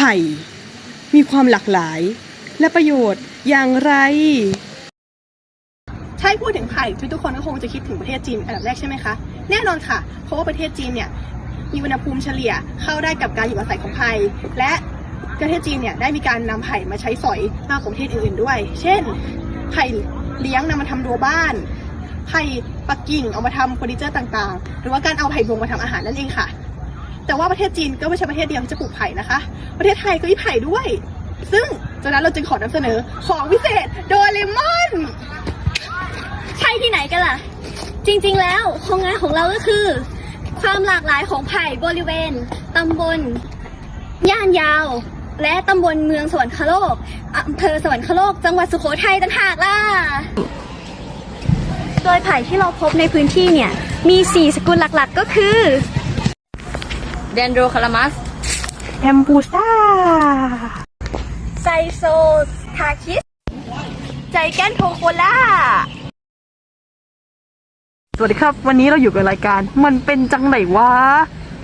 ไผ่ มีความหลากหลาย และประโยชน์อย่างไร ใช่พูดถึงไผ่ทุกคนก็คงจะคิดถึงประเทศจีนอันดับแรกใช่ไหมคะ แน่นอนค่ะ เพราะว่าประเทศจีนเนี่ยมีอุณหภูมิเฉลี่ยเข้าได้กับการอยู่อาศัยของไผ่และประเทศจีนเนี่ยได้มีการนำไผ่มาใช้สอยมากกว่าประเทศอื่นๆด้วย เช่น ไผ่เลี้ยงนำมาทำรั้วบ้าน ไผ่ปักกิ่งเอามาทำเฟอร์นิเจอร์ต่างๆ หรือว่าการเอาไผ่บวงมาทำอาหารนั่นเองค่ะ แต่ว่าประเทศจีนก็ไม่ใช่ประเทศเดียวที่จะปลูกไผ่นะคะ ประเทศไทยก็มีไผ่ด้วย ซึ่งจากนั้นเราจึงขอนำเสนอของพิเศษโดเรมอนใช่ที่ไหนกันล่ะ จริงๆแล้วโครงงานของเราก็คือ ความหลากหลายของไผ่บริเวณตำบล ย่านยาว และตำบลเมืองสวรรคโลกอำเภอสวรรคโลก จังหวัดสุโขทัยต่างหากล่ะโดยไผ่ที่เราพบในพื้นที่เนี่ยมี 4 สกุลหลักๆก็คือ เดนโดคารามัสแอมบูซ่าไซโซทาคิส ใจแก้นโทโคล่า สวัสดีครับ วันนี้เราอยู่กับรายการมันเป็นจังไหนวะ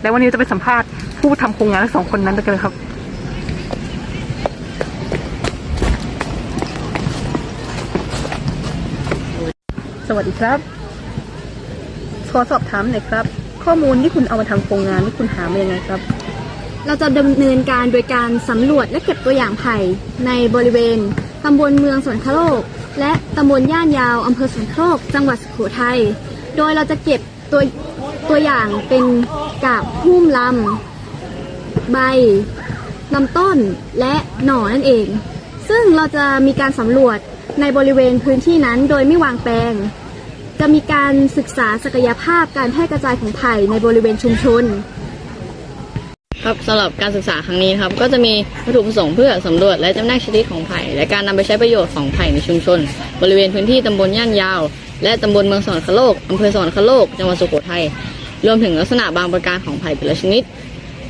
และวันนี้เราจะไปสัมภาษณ์ผู้ทำโครงงานทั้งสองคนนั้นกันเลยครับ สวัสดีครับ ขอสอบถามหน่อยครับ ข้อมูลที่คุณเอามาทำโครงงานนี่คุณหามายังไงครับ เราจะดำเนินการโดยการสำรวจและเก็บตัวอย่างไผ่ในบริเวณตำบลเมืองสวนคโลก และตำบลย่านยาวอำเภอสวนคโลก จังหวัดสุโขทัย โดยเราจะเก็บตัวตัวอย่างเป็นกาบหุ้มลำใบลำต้นและหน่อนั่นเอง ซึ่งเราจะมีการสำรวจในบริเวณพื้นที่นั้นโดยไม่วางแปลง จะมีการศึกษาศักยภาพการแพร่กระจายของไผ่ในบริเวณชุมชน ครับสำหรับการศึกษาครั้งนี้นะครับ ก็จะมีวัตถุประสงค์เพื่อสำรวจและจำแนกชนิดของไผ่และการนำไปใช้ประโยชน์ของไผ่ในชุมชน บริเวณพื้นที่ตำบลย่านยาว และตำบลเมืองสวรรคโลกอำเภอสวรรคโลกจังหวัดสุโขทัยรวมถึงลักษณะบางประการของไผ่แต่ละชนิด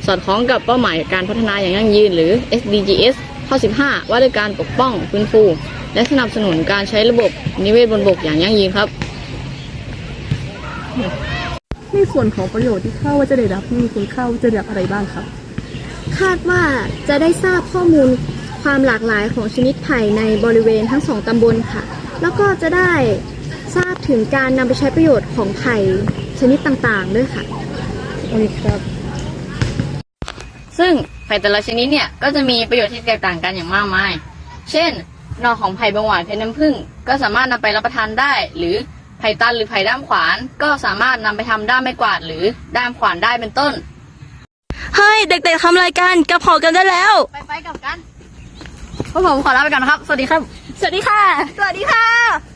สอดคล้องกับเป้าหมายการพัฒนาอย่างยั่งยืน หรือ SDGs ข้อ 15 ว่าด้วยการปกป้องฟื้นฟู และสนับสนุนการใช้ระบบนิเวศบนบกอย่างยั่งยืนครับ ในส่วนของประโยชน์ที่ข้าว่าจะได้รับนี่คุณข้าจะได้รับอะไรบ้างครับ คาดว่าจะได้ทราบข้อมูลความหลากหลายของชนิดไผ่ในบริเวณทั้งสองตำบลค่ะ แล้วก็จะได้ทราบถึงการนำไปใช้ประโยชน์ของไผ่ชนิดต่างๆด้วยค่ะโอเคครับ ซึ่งไผ่แต่ละชนิดเนี่ยก็จะมีประโยชน์ที่แตกต่างกันอย่างมากมาย เช่น หน่อของไผ่บงหวานเพชรน้ำผึ้งก็สามารถนำไปรับประทานได้ หรือ ไผ่ตันหรือไผ่ด้ามขวาน ก็สามารถนำไปทำด้ามไม้กวาดหรือด้ามขวานได้เป็นต้น เฮ้ย เด็กๆทำอะไรกันกลับหอกันได้แล้ว ไปไปกับกันพวกผมขอลาไปก่อนนะครับ สวัสดีครับ สวัสดีค่ะ สวัสดีค่ะ